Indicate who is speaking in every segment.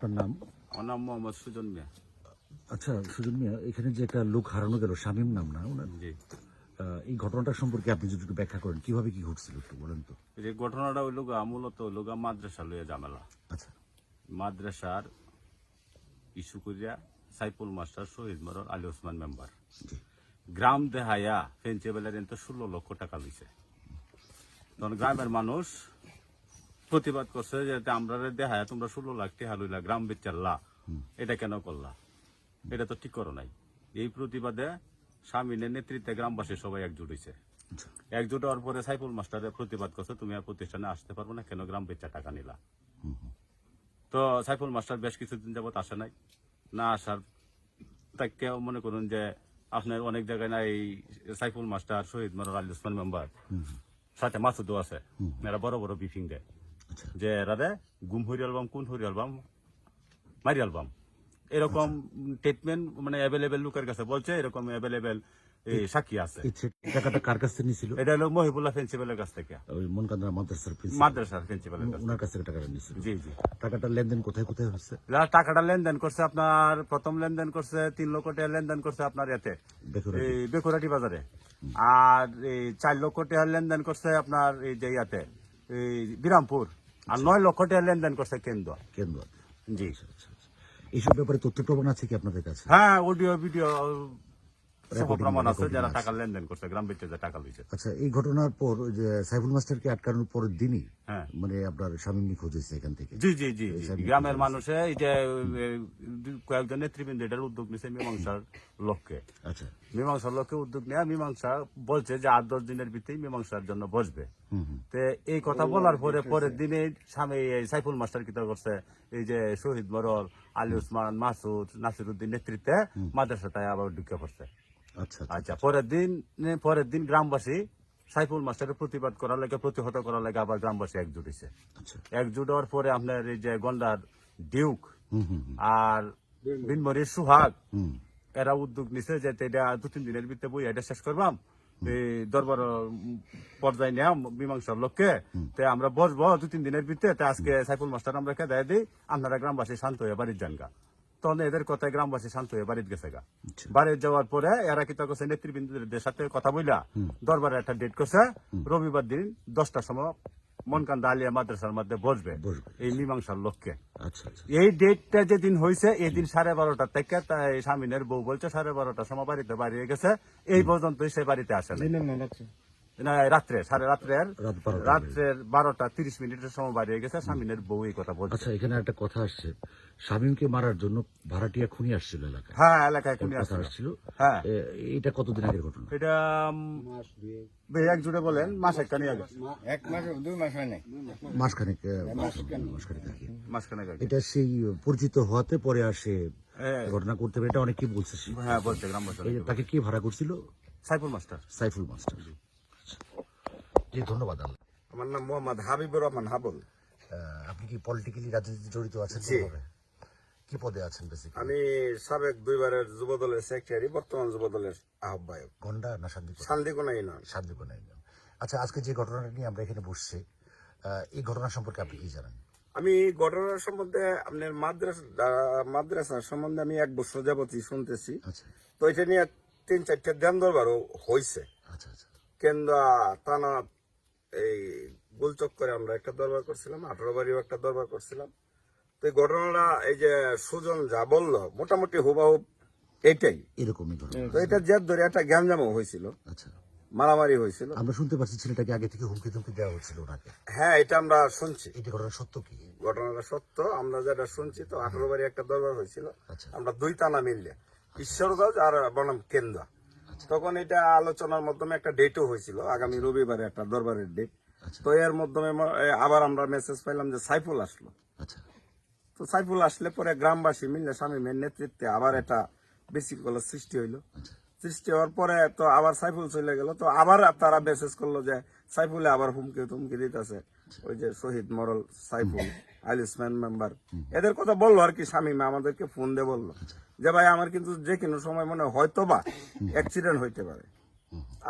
Speaker 1: আপনার নাম?
Speaker 2: আমার নাম মোহাম্মদ সুজন মিয়া।
Speaker 1: আচ্ছা সুজন মিয়া এখানে যে একটা লোক হারানো গেল শামীম নাম না ওনার?
Speaker 2: জি।
Speaker 1: এই ঘটনাটা সম্পর্কে আপনি যদি একটু ব্যাখ্যা করেন কীভাবে কি ঘটছিল একটু বলেন তো।
Speaker 2: এই যে ঘটনাটা হইল গা মূলত হইল গা মাদ্রাসা লইয়া ঝামেলা।
Speaker 1: আচ্ছা।
Speaker 2: মাদ্রাসার ইস্যু করিয়া সাইফুল মাস্টার শহীদ মরর আলী ওসমান মেম্বার। গ্রাম দেহায়া ফেঞ্চেবেলের তো ষোলো লক্ষ টাকা লইছে। তখন গ্রামের মানুষ প্রতিবাদ করছে যে আমরা দেহায়া তোমরা ষোলো লাখ টাকা লইলা গ্রাম বেচারলা এটা কেন করলা? এটা তো ঠিক করো নাই। এই প্রতিবাদে স্বামীনের নেতৃত্বে গ্রামবাসী সবাই একজুট হয়েছে
Speaker 1: আচ্ছা।
Speaker 2: একজোট হওয়ার পরে সাইফুল মাস্টারের প্রতিবাদ করছে তুমি আর প্রতিষ্ঠানে আসতে পারব না কেন গ্রাম বেচা টাকা নিলা? তো সাইফুল মাস্টার বেশ কিছুদিন যাবত আসে নাই। না আসার তাকে মনে করুন যে আপনার অনেক জায়গায় না এই সাইফুল মাস্টার শহীদ মনোর আলী ওসমান মেম্বার সাথে মাসুদও আছে। এরা বড় বড় ব্রিফিং দেয়। যে এরা গুম হরি অ্যালবাম কোন হরি অ্যালবাম মারি অ্যালবাম এরকম ট্রিটমেন্ট মানে অ্যাভেলেবেল লোকের কাছে বলছে এরকম অ্যাভেলেবেল সাক্ষী আছে।
Speaker 1: টাকাটা কার কাছ থেকে
Speaker 2: এটা হলো মহিবুল্লাহ প্রিন্সিপালের কাছ থেকে।
Speaker 1: ওই মনকান্দা মাদ্রাসার প্রিন্সিপাল
Speaker 2: মাদ্রাসার প্রিন্সিপালের কাছ
Speaker 1: ওনার কাছ থেকে টাকাটা নিয়েছিল
Speaker 2: জি জি।
Speaker 1: টাকাটা লেনদেন কোথায় কোথায় হচ্ছে?
Speaker 2: টাকাটা লেনদেন করছে আপনার প্রথম লেনদেন করছে তিন লক্ষ টাকা লেনদেন করছে আপনার এতে এই বেকুরাটি বাজারে। আর এই চার লক্ষ টাকা লেনদেন করছে আপনার এই যে ইয়াতে। এই বিরামপুর। আর নয় লক্ষ টাকা লেনদেন করছে কেন্দ্র।
Speaker 1: কেন্দ্র।
Speaker 2: জি
Speaker 1: এইসব ব্যাপারে তথ্য প্রমাণ আছে কি আপনাদের কাছে?
Speaker 2: হ্যাঁ অডিও ভিডিও প্রমাণ আছে যারা। টাকা লেনদেন করছে গ্রাম বেচে যে টাকা লইছে।
Speaker 1: আচ্ছা এই ঘটনার পর যে সাইফুল মাস্টারকে আটকানোর পরের দিনই। মানে আপনার স্বামী নিখোঁজ হয়েছে এখান থেকে।
Speaker 2: জি জি জি। গ্রামের মানুষে এই যে এ, কয়েকজন নেতৃবৃন্দ এটার উদ্যোগ নিছে মীমাংসার লক্ষ্যে।
Speaker 1: আচ্ছা।
Speaker 2: মীমাংসার লক্ষ্যে উদ্যোগ নেওয়া মীমাংসা বলছে যে আট দশ দিনের ভিতরেই মীমাংসার জন্য বসবে। তে এই কথা বলার পরে পরের দিনে স্বামী সাইফুল মাস্টার কিতা করছে এই যে শহীদ মরল আলী উসমান মাসুদ নাসিরুদ্দিন নেতৃত্বে মাদ্রাসাটায় আবার ঢুকে পড়ছে।
Speaker 1: আচ্ছা আচ্ছা
Speaker 2: আচ্ছা। পরের দিন পরের দিন গ্রামবাসী সাইফুল মাস্টারের প্রতিবাদ করার লাগে প্রতিহত করার লাগে আবার গ্রামবাসী একজুট হয়েছে
Speaker 1: আচ্ছা।
Speaker 2: একজুট হওয়ার পরে আপনার এই যে গন্ডার ডিউক আর বিনমরির সুহাগ
Speaker 1: হুম।
Speaker 2: এরা উদ্যোগ নিছে যে এটা দু তিন দিনের ভিতরে বই এটা শেষ করবাম। এই দরবার পর্যায়ে নেওয়া মীমাংসার লক্ষ্যে। তে আমরা বসবো দু তিন দিনের ভিতরে। তে আজকে সাইফুল মাস্টার আমরা খেদায় দিই আপনারা গ্রামবাসী শান্ত হয়ে বাড়ির যান গা। তখন এদের কথায় গ্রামবাসী শান্ত হয়ে বাড়িতে গেছে গা।
Speaker 1: আচ্ছা।
Speaker 2: বাড়ি যাওয়ার পরে এরা কি করছে নেতৃবৃন্দদের সাথে কথা বইলা দরবারে একটা ডেট করছে রবিবার দিন দশটার সময় মনকান্দা আলিয়া মাদ্রাসার মধ্যে বসবে। এই মীমাংসার লক্ষ্যে।
Speaker 1: আচ্ছা আচ্ছা।
Speaker 2: এই ডেটটা যেদিন হয়েছে এই দিন সাড়ে বারোটা থেকে তাই স্বামীনের বউ বলছে সাড়ে বারোটার সময় বাড়িতে বাড়িয়ে গেছে এই পর্যন্ত সে বাড়িতে আসে না। রাত্রে সাড়ে রাত্রের।
Speaker 1: বারোটা
Speaker 2: রাত্রের বারোটা তিরিশ মিনিটের সময় গেছে। স্বামীনের বউ এই কথা বলছে।
Speaker 1: আচ্ছা এখানে একটা কথা আসছে। মারার জন্য ভাড়াটিয়া খুনি আসছিল এলাকায়।
Speaker 2: হ্যাঁ এলাকায়
Speaker 1: কথা আসছিল।
Speaker 2: হ্যাঁ।
Speaker 1: এটা কতদিন আগের ঘটনা?
Speaker 2: এটা উম, এক জুড়ে বলেন মাস একখানি আগে।
Speaker 3: এক মাস দুই মাস হয় নাই।
Speaker 1: মাসখানেক মাসখানেক আগে।
Speaker 2: মাসখানেক আগে।
Speaker 1: এটা সেই পরিচিত হওয়াতে পরে আসে
Speaker 2: হ্যাঁ,
Speaker 1: ঘটনা করতে পারে এটা অনেকে বলছে
Speaker 2: হ্যাঁ বলছে
Speaker 1: তাকে কে ভাড়া করছিল?
Speaker 2: সাইফুল মাস্টার।
Speaker 1: সাইফুল মাস্টার। জি ধন্যবাদ
Speaker 3: আমার নাম মোহাম্মদ হাবিবুর রহমান হাবুল।
Speaker 1: আপনি কি পলিটিক্যালি রাজনীতি জড়িত আছেন? কি পদে আছেন বেসিক্যালি
Speaker 3: আমি সাবেক দুইবারের যুব দলের সেক্রেটারি বর্তমান যুব দলের আহ্বায়ক।
Speaker 1: গন্ডা না শান্তি
Speaker 3: শান্তিকোনা ইউনিয়ন।
Speaker 1: শান্তিপনা ইউনিয়ন। আচ্ছা আজকে যে ঘটনাটা নিয়ে আমরা এখানে বসছি এই ঘটনা সম্পর্কে আপনি কি জানেন?
Speaker 3: আমি ঘটনার সম্বন্ধে আপনার মাদ্রাসা আহ, মাদ্রাসার সম্বন্ধে আমি এক বছর যাবতই শুনতেছি।
Speaker 1: আচ্ছা।
Speaker 3: তো এটা নিয়ে তিন চারটে ধ্যান দরবারও হয়েছে
Speaker 1: আচ্ছা আচ্ছা।
Speaker 3: কেন্দ্র টানা এই গোল গোলচক্করে আমরা একটা দরবার করছিলাম আঠারো বাড়িও একটা দরবার করছিলাম। তো এই ঘটনাটা এই যে সুজন যা বলল মোটামুটি হুবাহুব এইটাই।
Speaker 1: এরকমই
Speaker 3: তো এটা জেদ ধরে একটা গ্যামজামও হয়েছিল।
Speaker 1: আচ্ছা।
Speaker 3: মারামারি হয়েছিল।
Speaker 1: আমরা শুনতে পাচ্ছি ছেলেটাকে আগে থেকে হুমকি তুমকি দেওয়া হচ্ছিল ওনাকে।
Speaker 3: হ্যাঁ এটা আমরা শুনছি।
Speaker 1: এটা ঘটনা সত্য কি?
Speaker 3: ঘটনাটা সত্য আমরা যেটা শুনছি তো আঠারো বাড়ি একটা দরবার হয়েছিল।
Speaker 1: আচ্ছা।
Speaker 3: আমরা দুই টানা মিললে ঈশ্বরগঞ্জ আর বনাম কেন্দ্র তখন এটা আলোচনার মাধ্যমে একটা ডেটও হয়েছিল আগামী রবিবারে একটা দরবারের ডেট
Speaker 1: আচ্ছা।
Speaker 3: তো এর মাধ্যমে আবার আমরা মেসেজ পাইলাম যে সাইফুল আসলো।
Speaker 1: আচ্ছা।
Speaker 3: তো সাইফুল আসলে পরে গ্রামবাসী মিললে স্বামীমের নেতৃত্বে আবার এটা বেশি কলার সৃষ্টি হইল।
Speaker 1: আচ্ছা।
Speaker 3: সৃষ্টি হওয়ার পরে তো আবার সাইফুল চলে গেল তো আবার তারা মেসেজ করল যে সাইফুলে আবার হুমকি তুমকি দিতেছে। ওই যে শহীদ মরল সাইফুল আইলিসম্যান মেম্বার। এদের কথা বলল আর কি স্বামীমা আমাদেরকে ফোন দিয়ে বলল। যে ভাই আমার কিন্তু যে কোনো সময় মনে হয় হয়তো বা অ্যাক্সিডেন্ট হইতে পারে।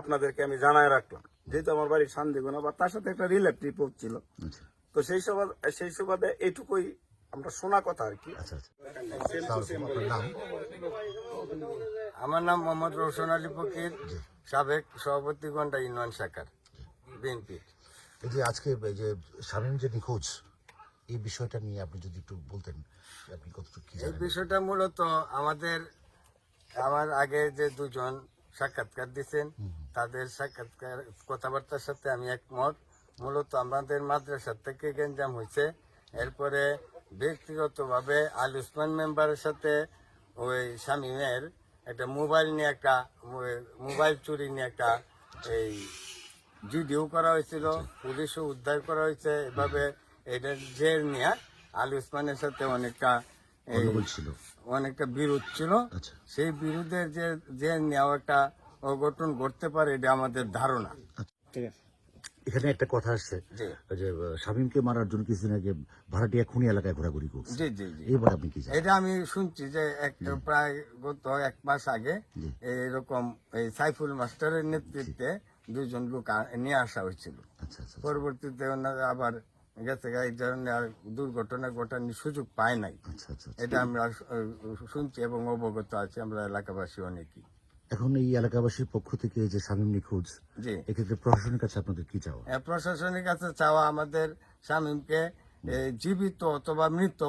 Speaker 3: আপনাদেরকে আমি জানায় রাখলাম। যেহেতু আমার বাড়ি শান্তিগুনা বা তার সাথে একটা রিলেটিভ ছিল।
Speaker 1: আচ্ছা।
Speaker 3: তো সেই সুবাদ সেই সুবাদে এইটুকুই আমরা শোনা কথা আর কি।
Speaker 1: আচ্ছা আচ্ছা।
Speaker 4: আমার নাম মোহাম্মদ রোশন আলী ফকির সাবেক সভাপতি গন্ডা ইউনিয়ন শাখার বিএনপি
Speaker 1: এই যে আজকে এই যে শামীম যে নিখোঁজ এই বিষয়টা নিয়ে আপনি যদি একটু বলতেন আপনি কতটুকু কি
Speaker 4: এই বিষয়টা মূলত আমাদের আমার আগে যে দুজন সাক্ষাৎকার দিচ্ছেন তাদের সাক্ষাৎকার কথাবার্তার সাথে আমি একমত। মূলত আমাদের মাদ্রাসার থেকে গেঞ্জাম হয়েছে। এরপরে ব্যক্তিগতভাবে আল উসমান মেম্বারের সাথে ওই শামীমের একটা মোবাইল নিয়ে একটা মোবাইল চুরি নিয়ে একটা এই ভিডিও করা হয়েছিল পুলিশও উদ্ধার করা হয়েছে। এভাবে এটা জের নিয়ে। আল উসমানের সাথে অনেকটা
Speaker 1: ছিল।
Speaker 4: অনেকটা বিরোধ ছিল।
Speaker 1: আচ্ছা।
Speaker 4: সেই বিরোধের যে যে নেওয়া একটা অঘটন ঘটতে পারে এটা আমাদের ধারণা।
Speaker 1: ঠিক আছে এখানে একটা কথা আসছে। যে শামীমকে মারার জন্য কিছুদিন আগে ভাড়াটিয়া খুনি এলাকায় ঘোরাঘুরি করছে।
Speaker 4: জি জি
Speaker 1: এবার আপনি কি
Speaker 4: এটা আমি শুনছি যে এক প্রায় গত এক মাস আগে এরকম এই সাইফুল মাস্টারের নেতৃত্বে দুজন লোক নিয়ে আসা হয়েছিল।
Speaker 1: আচ্ছা আচ্ছা।
Speaker 4: পরবর্তীতে ওনারা আবার গেছে এই ধরনের আর দুর্ঘটনা ঘটানোর সুযোগ পায় নাই।
Speaker 1: আচ্ছা আচ্ছা আচ্ছা।
Speaker 4: এটা আমরা শুনছি এবং অবগত আছি আমরা এলাকাবাসী অনেকেই।
Speaker 1: এখন এই এলাকাবাসীর পক্ষ থেকে যে শামীম নিখোঁজ
Speaker 4: জি।
Speaker 1: এক্ষেত্রে প্রশাসনের কাছে আপনাদের কি চাওয়া?
Speaker 4: প্রশাসনের কাছে চাওয়া আমাদের শামীমকে জীবিত অথবা মৃত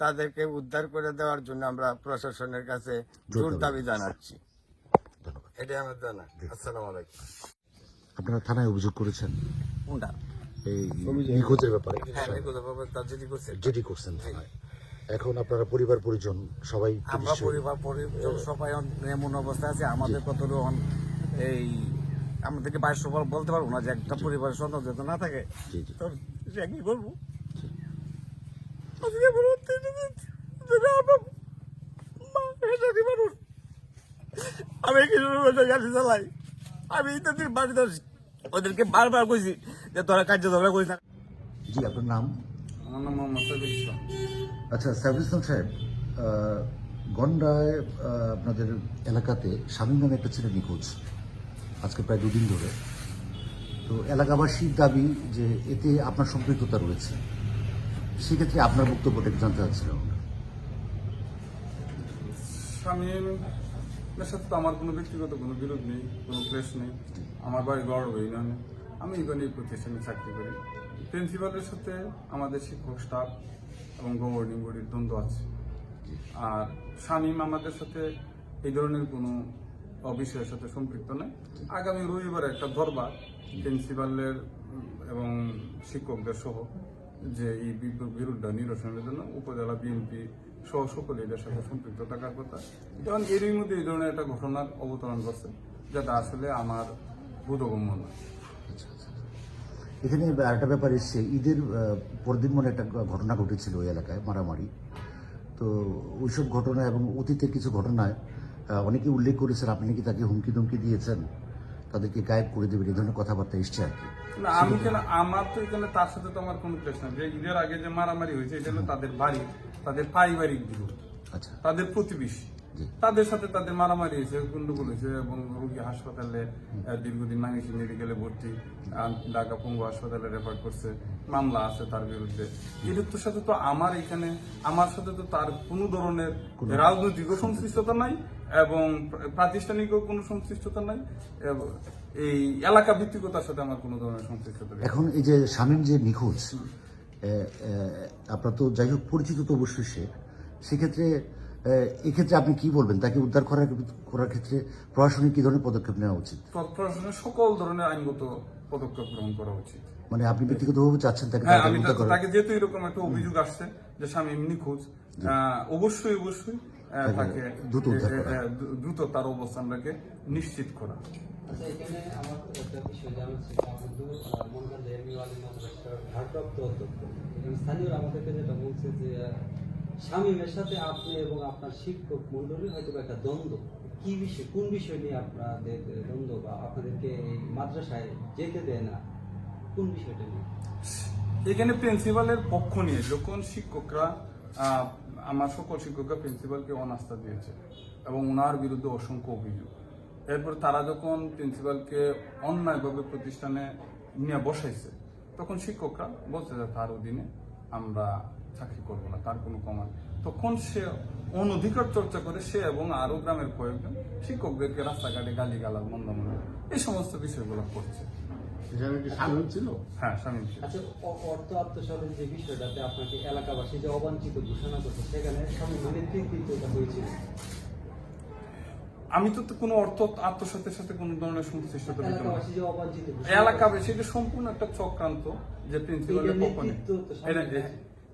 Speaker 4: তাদেরকে উদ্ধার করে দেওয়ার জন্য আমরা প্রশাসনের কাছে জোর দাবি জানাচ্ছি। এটাই আমার জানা আসসালামু আলাইকুম।
Speaker 1: আপনারা থানায় অভিযোগ করেছেন?
Speaker 4: কোনটা?
Speaker 1: এই নিখোঁজের ব্যাপারে।
Speaker 4: হ্যাঁ
Speaker 1: যেটি করছেন। থানায় এখন আপনারা পরিবার পরিজন সবাই
Speaker 5: আমরা পরিবার পরিজন সবাই এমন অবস্থা আছে আমাদের কত এই আমাদেরকে বাইশ সবার বলতে পারব না যে একটা পরিবারের সন্তান যাতে না থাকে। কি করব? আমি কিছু গাড়ি চালাই। আমি তাদের বাড়িতে। ওদেরকে বারবার কইছি যে তোরা কার্য ঝগড়া করিস না।
Speaker 1: জি আপনার নাম?
Speaker 3: আমার নাম মোহাম্মদ সাবির ইসলাম।
Speaker 1: আচ্ছা সার্ভিস সাহেব গন্ডায় আপনাদের এলাকাতে শামীম নামে একটা ছেলে নিখোঁজ আজকে প্রায় দুদিন ধরে। তো এলাকাবাসীর দাবি যে এতে আপনার সম্পৃক্ততা রয়েছে। সেক্ষেত্রে আপনার বক্তব্যটা একটু জানতে চাচ্ছিলাম আমরা।
Speaker 6: স্বামীর সাথে তো আমার কোনো ব্যক্তিগত কোনো বিরোধ নেই কোনো ক্লেশ নেই। আমার বাড়ি গড় ইউনিয়নে আমি এই প্রতিষ্ঠানে চাকরি করি। প্রিন্সিপালের সাথে আমাদের শিক্ষক স্টাফ এবং গভর্নিং বডির দ্বন্দ্ব আছে। আর শামীম আমাদের সাথে এই ধরনের কোনো বিষয়ের সাথে সম্পৃক্ত নয়। আগামী রবিবার একটা দরবার প্রিন্সিপালের এবং শিক্ষকদের সহ যে এই বিরুদ্ধে নিরসনের জন্য উপজেলা বিএনপি সহ সকলে এদের সাথে সম্পৃক্ত থাকার কথা। এবং এরই মধ্যে এই ধরনের একটা ঘটনার অবতরণ করছে যেটা আসলে আমার বোধগম্য নয়।
Speaker 1: এখানে আরেকটা ব্যাপার এসছে। ঈদের পরদিন মনে একটা ঘটনা ঘটেছিল ওই এলাকায় মারামারি। তো ওইসব ঘটনা এবং অতীতের কিছু ঘটনায় অনেকে উল্লেখ করেছেন আপনি কি তাকে হুমকি ধমকি দিয়েছেন তাদেরকে গায়েব করে দেবেন এই ধরনের কথাবার্তা এসছে আর কি।
Speaker 6: না আমি কেন আমার তো এখানে তার সাথে তো আমার কোনো নাই। যে ঈদের আগে যে মারামারি হয়েছে এটা হলো তাদের বাড়ি তাদের পারিবারিক বিরোধ
Speaker 1: আচ্ছা।
Speaker 6: তাদের প্রতিবেশী। তাদের সাথে তাদের মারামারি হয়েছে গন্ডগোল হয়েছে এবং রোগী হাসপাতালে দীর্ঘদিন মাংসি মেডিকেলে ভর্তি ঢাকা পঙ্গু হাসপাতালে রেফার করছে মামলা আছে তার বিরুদ্ধে। এদের সাথে তো আমার এখানে আমার সাথে তো তার কোনো ধরনের রাজনৈতিক সংশ্লিষ্টতা নাই এবং প্রাতিষ্ঠানিকও কোনো সংশ্লিষ্টতা নাই এবং এই এলাকা ভিত্তিকতার সাথে আমার কোনো ধরনের সংশ্লিষ্টতা নেই।
Speaker 1: এখন এই যে শামীম যে নিখোঁজ আপনার তো যাই হোক পরিচিত তো অবশ্যই সে। সেক্ষেত্রে এক্ষেত্রে আপনি কি বলবেন? তাকে উদ্ধার করার করার ক্ষেত্রে প্রশাসনিক কি ধরনের পদক্ষেপ নেওয়া উচিত?
Speaker 6: প্রশাসনের সকল ধরনের আইনগত পদক্ষেপ গ্রহণ করা উচিত।
Speaker 1: মানে আপনি ব্যক্তিগতভাবে চাচ্ছেন তাকে
Speaker 6: হ্যাঁ আমি তাকে যেহেতু এরকম একটা অভিযোগ আসছে যে স্বামী নিখোঁজ আহ, অবশ্যই অবশ্যই তাকে
Speaker 1: দ্রুত
Speaker 6: দ্রুত তার অবস্থানটাকে নিশ্চিত করা।
Speaker 7: আচ্ছা এখানে আমার একটা বিষয় জানার ছিল। আমাদের মনকান এমনি আলী মাদ্রাসার ভারপ্রাপ্ত অধ্যক্ষ। স্থানীয়রা আমাদেরকে যেটা বলছে যে আহ, শামীমের সাথে আপনি এবং আপনার শিক্ষক মন্ডলীর হয়তো একটা দ্বন্দ্ব। কি বিষয় কোন বিষয় নিয়ে আপনাদের দ্বন্দ্ব বা আপনাদেরকে এই মাদ্রাসায় যেতে দেয় না? কোন বিষয়টা নিয়ে?
Speaker 6: এখানে প্রিন্সিপালের পক্ষ নিয়ে যখন শিক্ষকরা আমার সকল শিক্ষকরা প্রিন্সিপালকে অনাস্থা দিয়েছে এবং ওনার বিরুদ্ধে অসংখ্য অভিযোগ। এরপর তারা যখন প্রিন্সিপালকে অন্যায়ভাবে প্রতিষ্ঠানে নিয়ে বসাইছে তখন শিক্ষকরা বলছে যে তার অধীনে আমরা চাকরি করব না তার কোনো কমান তখন সে অনধিকার চর্চা করে সে এবং আরও গ্রামের কয়েকজন শিক্ষকদেরকে রাস্তাঘাটে গালি গালাল মন্দ মন্দ এই সমস্ত বিষয়গুলো করছে। হ্যাঁ
Speaker 7: আচ্ছা অর্থ আত্মসাতের যে বিষয়টাতে আপনাকে এলাকাবাসী যে অবাঞ্ছিত ঘোষণা করছে সেখানে স্বামী মানে হয়েছিল?
Speaker 6: আমি তো তো কোনো অর্থ আত্মসাতের সাথে কোনো ধরনের সংশ্লিষ্টতা
Speaker 7: এলাকাবাসী
Speaker 6: এটা সম্পূর্ণ একটা চক্রান্ত যে প্রিন্সিপালের পক্ষ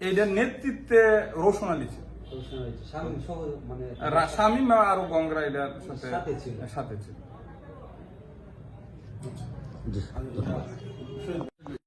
Speaker 6: এইটার নেতৃত্বে রোশন আলী ছিল।
Speaker 7: সহ মানে
Speaker 6: শামীম আরও গঙ্গরা এটার সাথে
Speaker 7: সাথে ছিল।
Speaker 6: সাথে ছিল।
Speaker 1: জি।